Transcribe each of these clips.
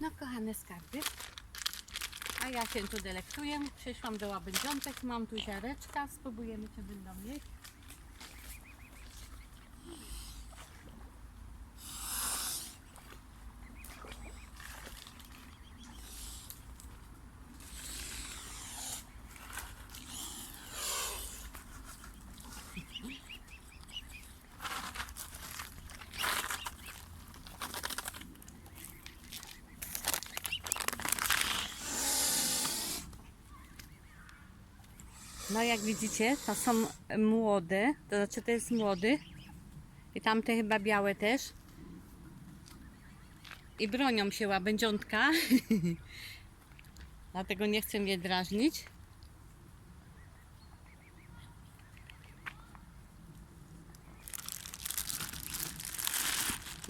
No kochane skarby. A ja się tu delektuję. Przyszłam do łabędziątek, mam tu ziareczka, spróbujemy czy będą jeść. No jak widzicie, to są młode, to znaczy to jest młody i tamte chyba białe też. I bronią się łabędziątka. Dlatego nie chcę je drażnić.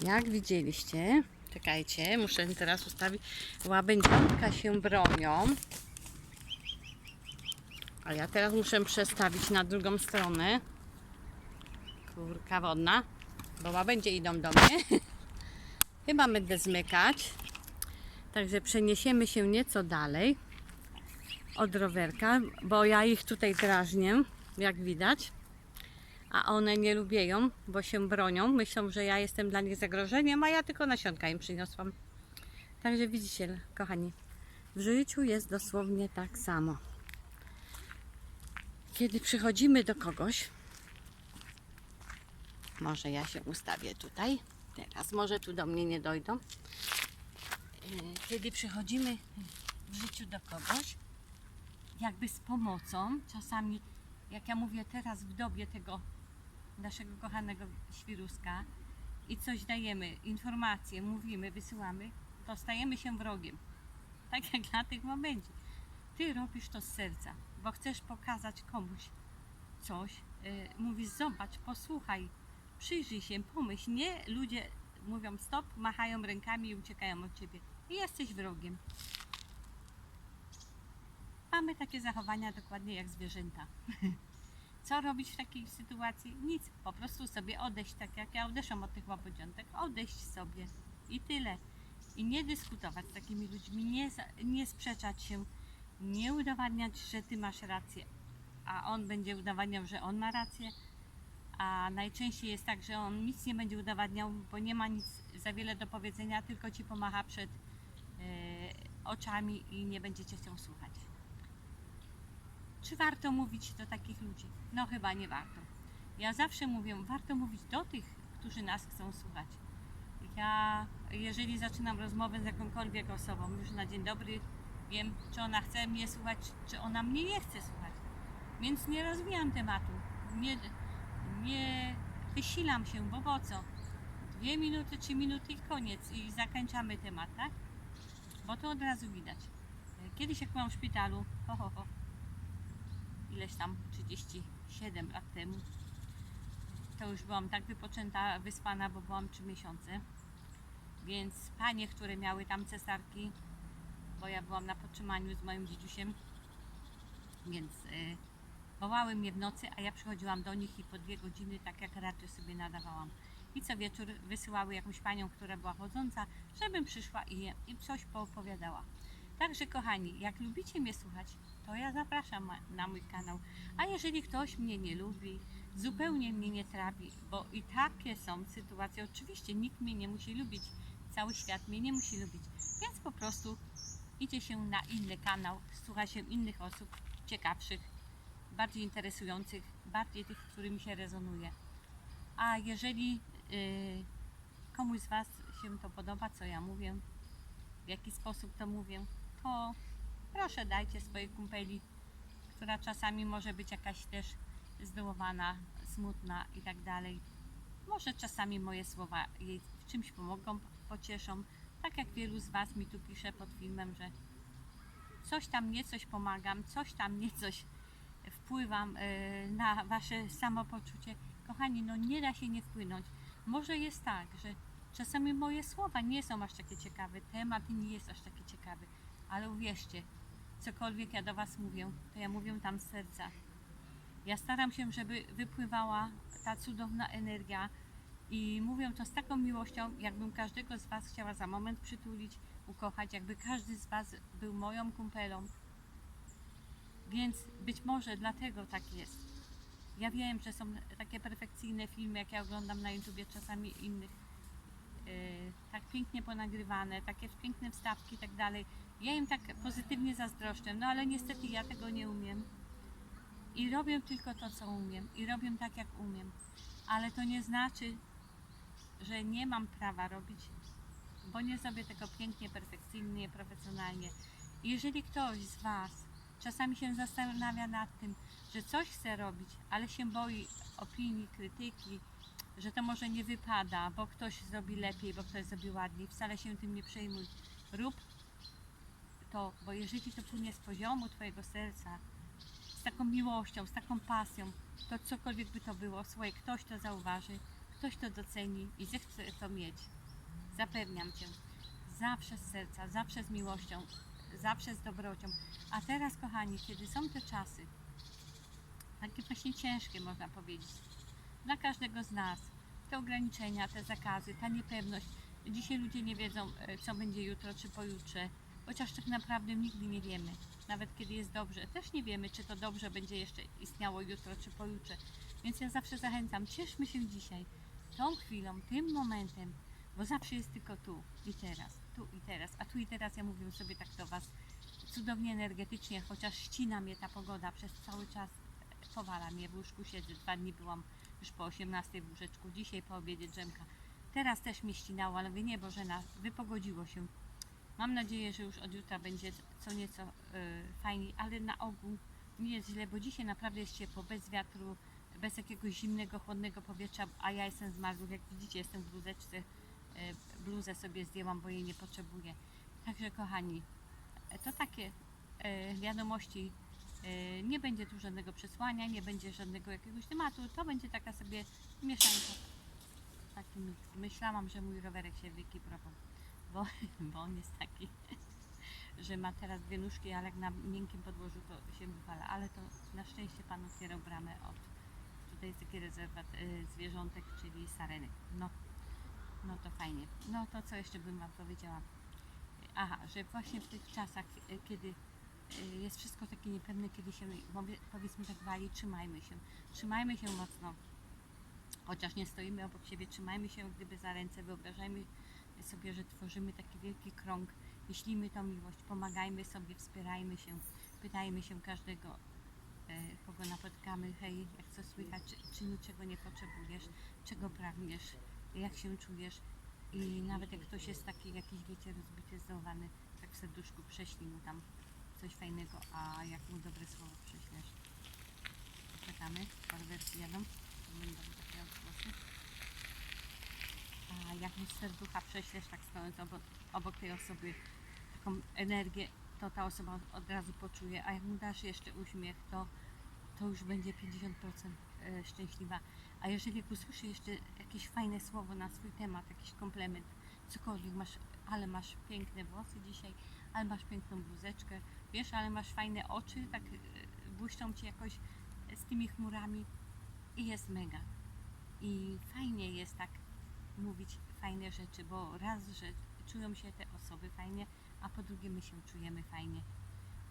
Jak widzieliście, czekajcie, muszę teraz ustawić. Łabędziątka się bronią. A ja teraz muszę przestawić na drugą stronę. Kurka wodna, bo łabędzie idą do mnie. Chyba będę zmykać. Także przeniesiemy się nieco dalej od rowerka, bo ja ich tutaj drażnię, jak widać. A one nie lubią, bo się bronią. Myślą, że ja jestem dla nich zagrożeniem, a ja tylko nasionka im przyniosłam. Także widzicie, kochani, w życiu jest dosłownie tak samo. Kiedy przychodzimy do kogoś, może ja się ustawię tutaj, teraz może tu do mnie nie dojdą. E, Kiedy przychodzimy w życiu do kogoś, jakby z pomocą, czasami, jak ja mówię teraz w dobie tego naszego kochanego świruska i coś dajemy, informacje, mówimy, wysyłamy, to stajemy się wrogiem. Tak jak na tych momencie. Ty robisz to z serca, bo chcesz pokazać komuś coś. Yy, mówisz, zobacz, posłuchaj, przyjrzyj się, pomyśl. Nie, ludzie mówią stop, machają rękami i uciekają od ciebie. I jesteś wrogiem. Mamy takie zachowania dokładnie jak zwierzęta. Co robić w takiej sytuacji? Nic, po prostu sobie odejść, tak jak ja odeszłam od tych łapodziątek, odejść sobie i tyle. I nie dyskutować z takimi ludźmi, nie, nie sprzeczać się, nie udowadniać, że ty masz rację, a on będzie udowadniał, że on ma rację. A najczęściej jest tak, że on nic nie będzie udowadniał, bo nie ma nic za wiele do powiedzenia, tylko ci pomacha przed e, oczami i nie będziecie chciał słuchać. Czy warto mówić do takich ludzi? No chyba nie warto. Ja zawsze mówię, warto mówić do tych, którzy nas chcą słuchać. Ja, jeżeli zaczynam rozmowę z jakąkolwiek osobą, już na dzień dobry wiem, czy ona chce mnie słuchać, czy ona mnie nie chce słuchać. Więc nie rozwijam tematu. Nie, nie wysilam się, bo po co? Dwie minuty, trzy minuty i koniec. I zakończamy temat, tak? Bo to od razu widać. Kiedyś jak byłam w szpitalu, ho, ho, ho, ileś tam 37 lat temu, to już byłam tak wypoczęta, wyspana, bo byłam 3 miesiące. Więc panie, które miały tam cesarki, bo ja byłam na podtrzymaniu z moim dzidziusiem, więc y, wołały mnie w nocy, a ja przychodziłam do nich i po dwie godziny, tak jak radio sobie nadawałam. I co wieczór wysyłały jakąś panią, która była chodząca, żebym przyszła i, i coś poopowiadała. Także kochani, jak lubicie mnie słuchać, to ja zapraszam na mój kanał. A jeżeli ktoś mnie nie lubi, zupełnie mnie nie trawi, bo i takie są sytuacje, oczywiście nikt mnie nie musi lubić, cały świat mnie nie musi lubić, więc po prostu idzie się na inny kanał, słucha się innych osób ciekawszych, bardziej interesujących, bardziej tych, którymi się rezonuje. A jeżeli y, komuś z Was się to podoba, co ja mówię, w jaki sposób to mówię, to proszę dajcie swojej kumpeli, która czasami może być jakaś też zdołowana, smutna i tak dalej. Może czasami moje słowa jej w czymś pomogą, pocieszą. Tak jak wielu z Was mi tu pisze pod filmem, że coś tam nie coś pomagam, coś tam nie coś wpływam e, na Wasze samopoczucie. Kochani, no nie da się nie wpłynąć. Może jest tak, że czasami moje słowa nie są aż takie ciekawe, temat nie jest aż taki ciekawy, ale uwierzcie, cokolwiek ja do Was mówię, to ja mówię tam z serca. Ja staram się, żeby wypływała ta cudowna energia I mówią to z taką miłością, jakbym każdego z Was chciała za moment przytulić, ukochać, jakby każdy z Was był moją kumpelą. Więc być może dlatego tak jest. Ja wiem, że są takie perfekcyjne filmy, jak ja oglądam na YouTubie czasami innych, yy, tak pięknie ponagrywane, takie piękne wstawki i tak dalej. Ja im tak pozytywnie zazdroszczę, no ale niestety ja tego nie umiem. I robię tylko to, co umiem. I robię tak, jak umiem. Ale to nie znaczy, że nie mam prawa robić, bo nie zrobię tego pięknie, perfekcyjnie, profesjonalnie. Jeżeli ktoś z Was czasami się zastanawia nad tym, że coś chce robić, ale się boi opinii, krytyki, że to może nie wypada, bo ktoś zrobi lepiej, bo ktoś zrobi ładniej, wcale się tym nie przejmuj. Rób to, bo jeżeli to płynie z poziomu Twojego serca, z taką miłością, z taką pasją, to cokolwiek by to było, słuchaj, ktoś to zauważy, ktoś to doceni i zechce to mieć. Zapewniam Cię, zawsze z serca, zawsze z miłością, zawsze z dobrocią. A teraz, kochani, kiedy są te czasy, takie właśnie ciężkie, można powiedzieć, dla każdego z nas, te ograniczenia, te zakazy, ta niepewność. Dzisiaj ludzie nie wiedzą, e, co będzie jutro czy pojutrze, chociaż tak naprawdę nigdy nie wiemy. Nawet kiedy jest dobrze, też nie wiemy, czy to dobrze będzie jeszcze istniało jutro czy pojutrze. Więc ja zawsze zachęcam, cieszmy się dzisiaj, tą chwilą, tym momentem, bo zawsze jest tylko tu i teraz, tu i teraz. A tu i teraz ja mówię sobie tak do Was cudownie energetycznie, chociaż ścina mnie ta pogoda przez cały czas, powala mnie, w łóżku siedzę, dwa dni byłam już po 18 w łóżeczku, dzisiaj po obiedzie drzemka. Teraz też mnie ścinało, ale mówię, nie Bożena, wypogodziło się. Mam nadzieję, że już od jutra będzie co nieco y, fajniej, ale na ogół nie jest źle, bo dzisiaj naprawdę jest ciepło, bez wiatru, bez jakiegoś zimnego, chłodnego powietrza, a ja jestem z Mazur, jak widzicie, jestem w bluzeczce, y, bluzę sobie zdjęłam, bo jej nie potrzebuję. Także kochani, e, to takie e, wiadomości, e, nie będzie tu żadnego przesłania, nie będzie żadnego jakiegoś tematu, to będzie taka sobie mieszanka. Taki. Myślałam, że mój rowerek się wykiprował, bo, bo on jest taki, że ma teraz dwie nóżki, ale jak na miękkim podłożu to się wywala, ale to na szczęście Pan otwierał bramę od, tutaj jest taki rezerwat e, zwierzątek, czyli sarenek. No, no to fajnie. No to co jeszcze bym Wam powiedziała? Aha, że właśnie w tych czasach, e, kiedy e, jest wszystko takie niepewne, kiedy się, powiedzmy tak wali, trzymajmy się. Trzymajmy się mocno. Chociaż nie stoimy obok siebie, trzymajmy się gdyby za ręce, wyobrażajmy sobie, że tworzymy taki wielki krąg, myślimy tą miłość, pomagajmy sobie, wspierajmy się, pytajmy się każdego, kogo napotkamy, hej, jak co słychać, czy, czy niczego nie potrzebujesz, czego pragniesz, jak się czujesz i nawet jak ktoś jest taki jakiś, wiecie, rozbity, zdołowany, tak w serduszku prześlij mu tam coś fajnego, a jak mu dobre słowo prześlesz. Czekamy, barwerki jadą, to będą takie odgłosy. A jak mu serducha prześlesz, tak stojąc obok, obok tej osoby, taką energię, to ta osoba od razu poczuje, a jak mu dasz jeszcze uśmiech, to, to już będzie 50% e, szczęśliwa. A jeżeli usłyszy jeszcze jakieś fajne słowo na swój temat, jakiś komplement, cokolwiek masz, ale masz piękne włosy dzisiaj, ale masz piękną bluzeczkę, wiesz, ale masz fajne oczy, tak e, błyszczą ci jakoś e, z tymi chmurami i jest mega. I fajnie jest tak mówić fajne rzeczy, bo raz, że czują się te osoby fajnie, a po drugie my się czujemy fajnie.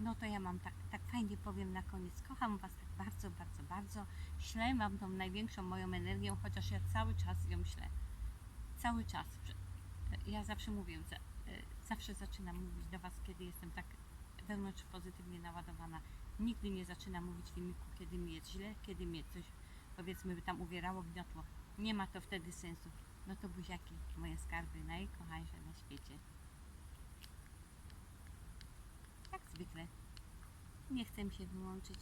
No to ja mam tak, tak fajnie powiem na koniec. Kocham Was tak bardzo, bardzo, bardzo. Ślę Wam tą największą moją energię, chociaż ja cały czas ją ślę. Cały czas. Ja zawsze mówię, e, zawsze zaczynam mówić do Was, kiedy jestem tak wewnątrz pozytywnie naładowana. Nigdy nie zaczynam mówić filmiku, kiedy mi jest źle, kiedy mnie coś, powiedzmy, by tam uwierało, gniotło. Nie ma to wtedy sensu. No to buziaki, moje skarby, najkochańsze na świecie. Jak zwykle. Nie chcę mi się wyłączyć.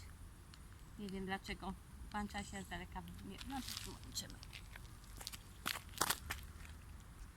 Nie wiem dlaczego. Włącza się z daleka. Nie, no to wyłączymy.